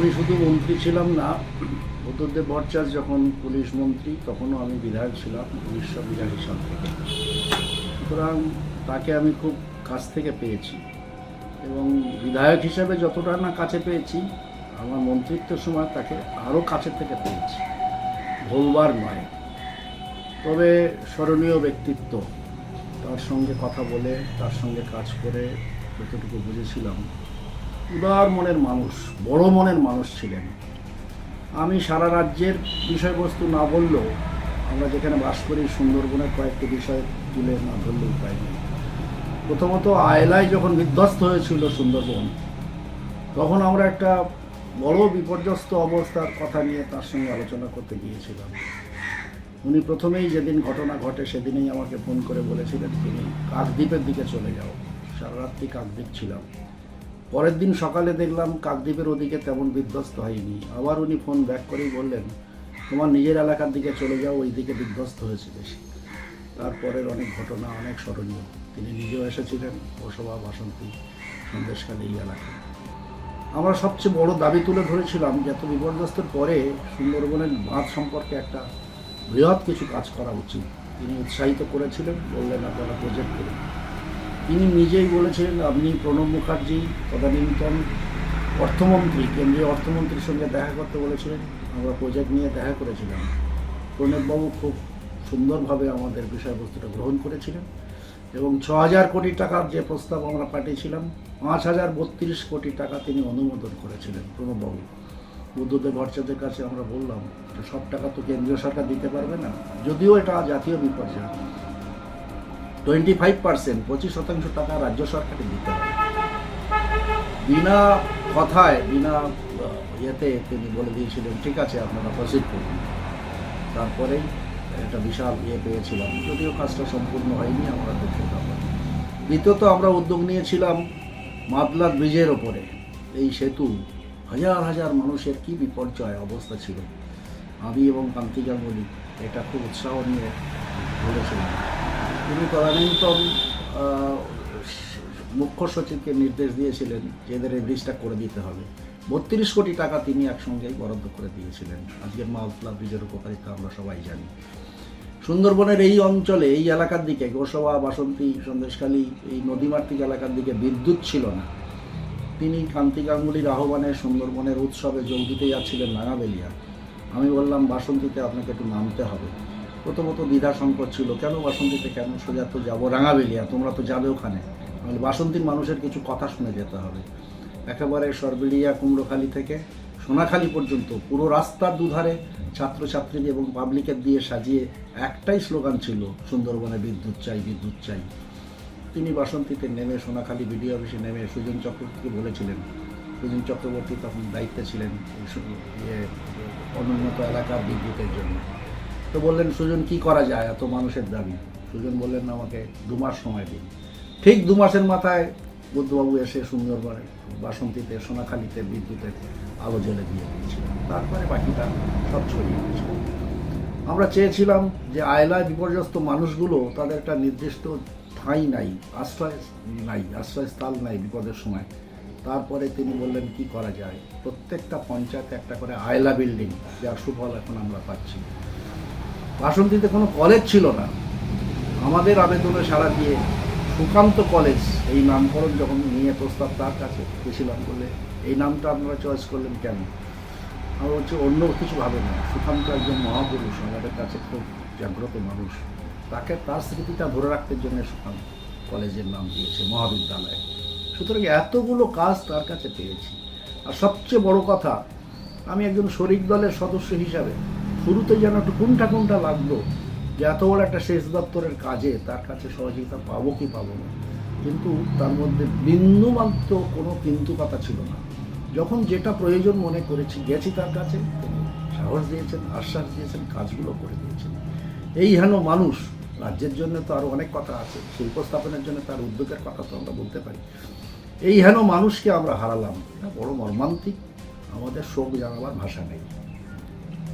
আমি শুধু মন্ত্রী ছিলাম না বুদ্ধদেব ভট্টাচার্য যখন পুলিশ মন্ত্রী, তখনও আমি বিধায়ক ছিলাম উনিশশো বিরাশি সাল থেকে সুতরাং তাকে আমি খুব কাছ থেকে পেয়েছি এবং বিধায়ক হিসাবে যতটা না কাছে পেয়েছি, আমার মন্ত্রিত্বের সময় তাকে আরও কাছে থেকে পেয়েছি। ভুলবার নয়। তবে স্মরণীয় ব্যক্তিত্ব, তার সঙ্গে কথা বলে, তার সঙ্গে কাজ করে যতটুকু বুঝেছিলাম উদার মনের মানুষ, বড় মনের মানুষ ছিলেন। আমি সারা রাজ্যের বিষয়বস্তু না বললেও আমরা যেখানে বাস করি সুন্দরবনের কয়েকটি বিষয় তুলে না ধরলে উপায় নেই প্রথমত আয়লায় যখন বিধ্বস্ত হয়েছিল সুন্দরবন, তখন আমরা একটা বড় বিপর্যস্ত অবস্থার কথা নিয়ে তার সঙ্গে আলোচনা করতে গিয়েছিলাম। উনি প্রথমেই যেদিন ঘটনা ঘটে সেদিনেই আমাকে ফোন করে বলেছিলেন, তুমি কাকদ্বীপের দিকে চলে যাও। সারা রাত্রি কাকদ্বীপ ছিলাম। পরের দিন সকালে দেখলাম কাকদ্বীপের ওদিকে তেমন বিধ্বস্ত হয়নি। আবার উনি ফোন ব্যাক করেই বললেন, তোমার নিজের এলাকার দিকে চলে যাও ওই দিকে বিধ্বস্ত হয়েছে বেশি। তারপরের অনেক ঘটনা, অনেক স্মরণীয়। তিনি নিজেও এসেছিলেন ওসভা বাসন্তী, সন্দেশখালী এই এলাকায়। আমরা সবচেয়ে বড় দাবি তুলে ধরেছিলাম যে এত বিপর্যস্তের পরে সুন্দরবনের বাঁধ সম্পর্কে একটা বৃহৎ কিছু কাজ করা উচিত। তিনি উৎসাহিত করেছিলেন, বললেন, আপনারা প্রজেক্ট করুন। তিনি নিজেই বলেছিলেন আপনি প্রণব মুখার্জি তদানীন্তন অর্থমন্ত্রী, কেন্দ্রীয় অর্থমন্ত্রীর সঙ্গে দেখা করতে বলেছিলেন, আমরা প্রজেক্ট নিয়ে দেখা করেছিলাম। প্রণববাবু খুব সুন্দরভাবে আমাদের বিষয়বস্তুটা গ্রহণ করেছিলেন এবং ছ হাজার কোটি টাকার যে প্রস্তাব আমরা পাঠিয়েছিলাম পাঁচ হাজার বত্রিশ কোটি টাকা তিনি অনুমোদন করেছিলেন প্রণববাবু। বুদ্ধদেব ভট্টাচার্যের কাছে আমরা বললাম সব টাকা তো কেন্দ্রীয় সরকার দিতে পারবে না। যদিও এটা জাতীয় বিপর্যয়। টোয়েন্টি ফাইভ পার্সেন্ট পঁচিশ শতাংশ টাকা রাজ্য সরকারকে দিতে হবে। বিনা কথায়, বিনা ইয়েতে তিনি বলে দিয়েছিলেন, ঠিক আছে, আপনারা প্রসিড করুন। তারপরেই একটা বিশাল ইয়ে পেয়েছিলাম। যদিও কাজটা সম্পূর্ণ হয়নি, আমরা দেখতে দ্বিতীয়ত, আমরা উদ্যোগ নিয়েছিলাম মাদলা ব্রিজের ওপরে। এই সেতু, হাজার হাজার মানুষের কি বিপর্যয় অবস্থা ছিল। আমি এবং কান্তি গাঙ্গুলি এটা খুব উৎসাহ নিয়ে বলেছিলাম। তিনি তদানীন্তন মুখ্য সচিবকে নির্দেশ দিয়েছিলেন যে এদের এই ব্রিজটা করে দিতে হবে। বত্রিশ কোটি টাকা তিনি একসঙ্গেই বরাদ্দ করে দিয়েছিলেন। আজকের মাওতলা ব্রিজের উপকারিতা আমরা সবাই জানি। সুন্দরবনের এই অঞ্চলে, এই এলাকার দিকে, গোসবা, বাসন্তী, সন্দেশখালী, এই নদীমাতৃক এলাকার দিকে বিদ্যুৎ ছিল না। তিনি কান্তি গাঙ্গুলির আহ্বানে সুন্দরবনের উৎসবে যোগ দিতে যাচ্ছিলেন নাগাবেলিয়া আমি বললাম, বাসন্তীতে আপনাকে একটু নামতে হবে। প্রথমত দ্বিধা সংকট ছিল। কেন বাসন্তীতে কেন সোজা তো যাব রাঙাবেলিয়া? তোমরা তো যাবে ওখানে। তাহলে বাসন্তীর মানুষের কিছু কথা শুনে যেতে হবে। একেবারে সরবেলিয়া কুমড়োখালি থেকে সোনাখালি পর্যন্ত পুরো রাস্তার দুধারে ছাত্রছাত্রী এবং পাবলিকের দিয়ে সাজিয়ে একটাই স্লোগান ছিল সুন্দরবনে বিদ্যুৎ চাই বিদ্যুৎ চাই। তিনি বাসন্তীতে নেমে সোনাখালী বিডিও অফিসে নেমে সুজন চক্রবর্তীকে বলেছিলেন। সুজন চক্রবর্তী তখন দায়িত্বে ছিলেন ইয়ে, অনুন্নত এলাকার বিদ্যুতের জন্য। তো বললেন, সুজন, কি করা যায়? এত মানুষের দাবি। সুজন বললেন, আমাকে দু মাস সময় দিন। ঠিক দু মাসের মাথায় বুদ্ধবাবু এসে সুন্দরবনে বাসন্তীতে, সোনাখালীতে বিদ্যুতের আলো জ্বলে দিয়ে দিয়েছিলেন তারপরে বাকিটা সব ছড়িয়ে আমরা চেয়েছিলাম যে আয়লায় বিপর্যস্ত মানুষগুলো তাদের একটা নির্দিষ্ট ঠাঁই নাই, আশ্রয় নাই, আশ্রয়স্থল নাই বিপদের সময়। তারপরে তিনি বললেন, কি করা যায়? প্রত্যেকটা পঞ্চায়েতে একটা করে আয়লা বিল্ডিং, যার সুফল এখন আমরা পাচ্ছি। বাসন্তীতে কোনো কলেজ ছিল না। আমাদের আবেদনে সাড়া দিয়ে সুকান্ত কলেজ এই নামকরণ যখন নিয়ে প্রস্তাব তার কাছে গেছিলাম বলে, এই নামটা আপনারা চয়েস করলেন কেন? আমরা হচ্ছে অন্য কিছু ভাবে না। সুকান্ত একজন মহাপুরুষ, আমাদের কাছে খুব জাগ্রত মানুষ। তাকে তার স্মৃতিটা ধরে রাখতে জন্য সুকান্ত কলেজের নাম দিয়েছে, মহাবিদ্যালয়। সুতরাং এতগুলো কাজ তার কাছে পেয়েছি। আর সবচেয়ে বড় কথা, আমি একজন শরিক দলের সদস্য হিসাবে শুরুতে যেন একটু কোনটা কোনটা লাগল যে এত বড় একটা শেষ দপ্তরের কাজে তার কাছে সহযোগিতা পাবো কি পাবো না। কিন্তু তার মধ্যে বিন্দুমাত্র কোনো কিন্তু কথা ছিল না। যখন যেটা প্রয়োজন মনে করেছি গেছি তার কাছে, তিনি সাহস দিয়েছেন, আশ্বাস দিয়েছেন, কাজগুলো করে দিয়েছেন। এই হেন মানুষ, রাজ্যের জন্য তো আরও অনেক কথা আছে, শিল্প স্থাপনের জন্য তার উদ্যোগের কথা তো আমরা বলতে পারি। এই হেন মানুষকে আমরা হারালাম। এটা বড় মর্মান্তিক, আমাদের শোক জানাবার ভাষা নেই।